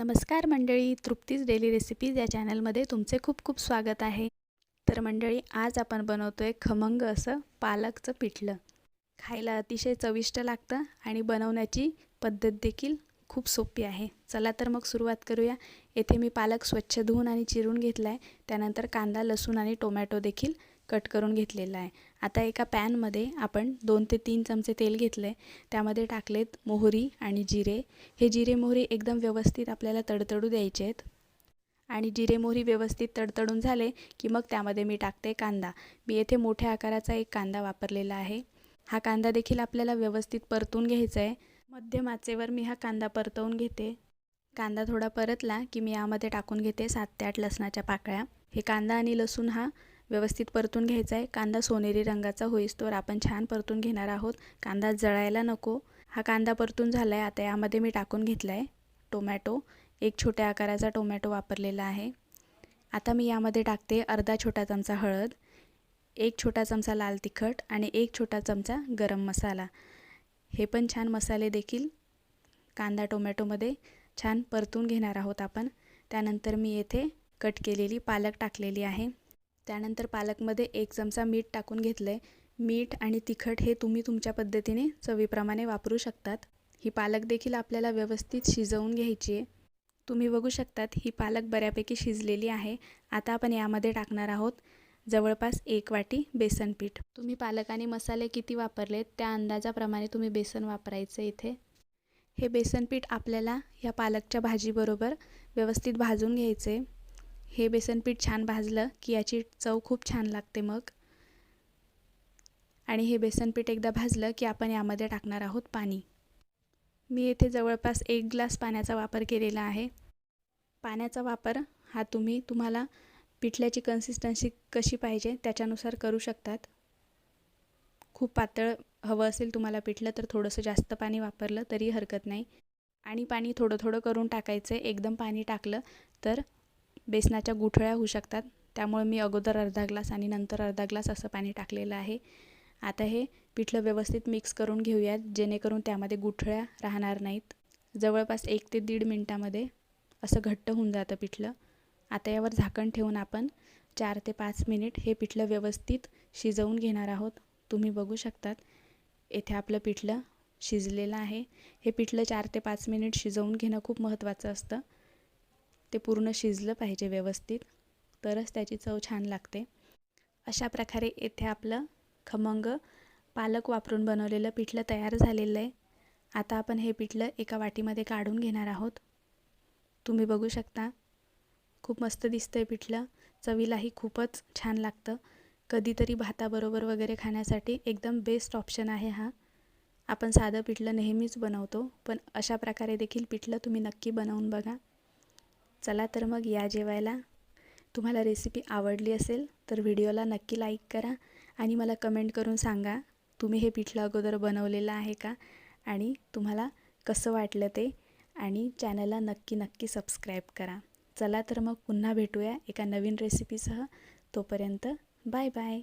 नमस्कार मंडळी Trupti's daily recipes या चॅनलमध्ये तुमचे खूप खूप स्वागत आहे. तर मंडळी आज आपण बनवतो आहे खमंग असं पालकचं पिठलं. खायला अतिशय चविष्ट लागतं आणि बनवण्याची पद्धत देखील खूप सोपी आहे. चला तर मग सुरुवात करूया. येथे मी पालक स्वच्छ धुवून आणि चिरून घेतला आहे त्यानंतर कांदा लसूण आणि टोमॅटो देखील कट करून घेतलेला आहे. आता एका पॅनमध्ये आपण दोन ते तीन चमचे तेल घेतलं आहे त्यामध्ये टाकलेत मोहरी आणि जिरे. हे जिरे मोहरी एकदम व्यवस्थित आपल्याला तडतडू द्यायचे आहेत. आणि जिरे मोहरी व्यवस्थित तडतडून झाले की मग त्यामध्ये मी टाकते कांदा. मी येथे मोठ्या आकाराचा एक कांदा वापरलेला आहे. हा कांदा देखील आपल्याला व्यवस्थित परतून घ्यायचा आहे. मध्यम आचेवर मी हा कांदा परतवून घेते. कांदा थोडा परतला की मी यामध्ये टाकून घेते सात ते आठ लसणाच्या पाकळ्या. हे कांदा आणि लसूण हा व्यवस्थित परतून घ्यायचा आहे. कांदा सोनेरी रंगाचा होईस्तोवर आपण छान परतून घेणार आहोत. कांदा जळायला नको. हा कांदा परतून झाला आहे आता यामध्ये मी टाकून घेतला आहे टोमॅटो. एक छोट्या आकाराचा टोमॅटो वापरलेला आहे. आता मी यामध्ये टाकते अर्धा छोटा चमचा हळद एक छोटा चमचा लाल तिखट आणि एक छोटा चमचा गरम मसाला. हे पण छान मसाले देखील कांदा टोमॅटोमध्ये छान परतून घेणार आहोत आपण. त्यानंतर मी येथे कट केलेली पालक टाकलेली आहे. त्यानंतर पालकमध्ये एक चमचा मीठ टाकून घेतलं आहे मीठ आणि तिखट हे तुम्ही तुमच्या पद्धतीने चवीप्रमाणे वापरू शकतात. ही पालक देखील आपल्याला व्यवस्थित शिजवून घ्यायची आहे. तुम्ही बघू शकतात ही पालक बऱ्यापैकी शिजलेली आहे. आता आपण यामध्ये टाकणार आहोत जवळपास एक वाटी बेसन पीठ. तुम्ही पालक आणि मसाले किती वापरलेत त्या अंदाजाप्रमाणे तुम्ही बेसन वापरायचं इथे. हे बेसन पीठ आपल्याला या पालकच्या भाजीबरोबर व्यवस्थित भाजून घ्यायचे हे बेसनपीठ छान भाजलं की याची चव खूप छान लागते मग. आणि हे बेसनपीठ एकदा भाजलं की आपण यामध्ये टाकणार आहोत पाणी. मी येथे जवळपास एक ग्लास पाण्याचा वापर केलेला आहे. पाण्याचा वापर हा तुम्ही तुम्हाला पिठल्याची कन्सिस्टन्सी कशी पाहिजे त्याच्यानुसार करू शकतात. खूप पातळ हवं असेल तुम्हाला पिठलं तर थोडंसं जास्त पाणी वापरलं तरी हरकत नाही. आणि पाणी थोडं थोडं करून टाकायचं आहे एकदम पाणी टाकलं तर बेसनाच्या गुठळ्या होऊ शकतात. त्यामुळे मी अगोदर अर्धा ग्लास आणि नंतर अर्धा ग्लास असं पाणी टाकलेलं आहे. आता हे पिठलं व्यवस्थित मिक्स करून घेऊयात जेणेकरून त्यामध्ये गुठळ्या राहणार नाहीत. जवळपास एक ते दीड मिनटामध्ये असं घट्ट होऊन जातं पिठलं. आता यावर झाकण ठेवून आपण चार ते पाच मिनिट हे पिठलं व्यवस्थित शिजवून घेणार आहोत. तुम्ही बघू शकतात येथे आपलं पिठलं शिजलेलं आहे. हे पिठलं चार ते पाच मिनिट शिजवून घेणं खूप महत्त्वाचं असतं. ते पूर्ण शिजलं पाहिजे व्यवस्थित तरच त्याची चव छान लागते. अशा प्रकारे येथे आपलं खमंग पालक वापरून बनवलेलं पिठलं तयार झालेलं आहे. आता आपण हे पिठलं एका वाटीमध्ये काढून घेणार आहोत. तुम्ही बघू शकता खूप मस्त दिसतं आहे पिठलं. चवीलाही खूपच छान लागतं. कधीतरी भाताबरोबर वगैरे खाण्यासाठी एकदम बेस्ट ऑप्शन आहे हा. आपण साधं पिठलं नेहमीच बनवतो पण अशा प्रकारे देखील पिठलं तुम्ही नक्की बनवून बघा. चला तर मग या जेवायला. तुम्हाला रेसिपी आवडली असेल तर व्हिडिओला नक्की लाईक करा आणि मला कमेंट करून सांगा तुम्ही हे पिठलं अगोदर बनवलेलं आहे का आणि तुम्हाला कसं वाटलं ते आणि चॅनलला नक्की नक्की सबस्क्राईब करा. चला तर मग पुन्हा भेटूया एका नवीन रेसिपीसह तोपर्यंत बाय बाय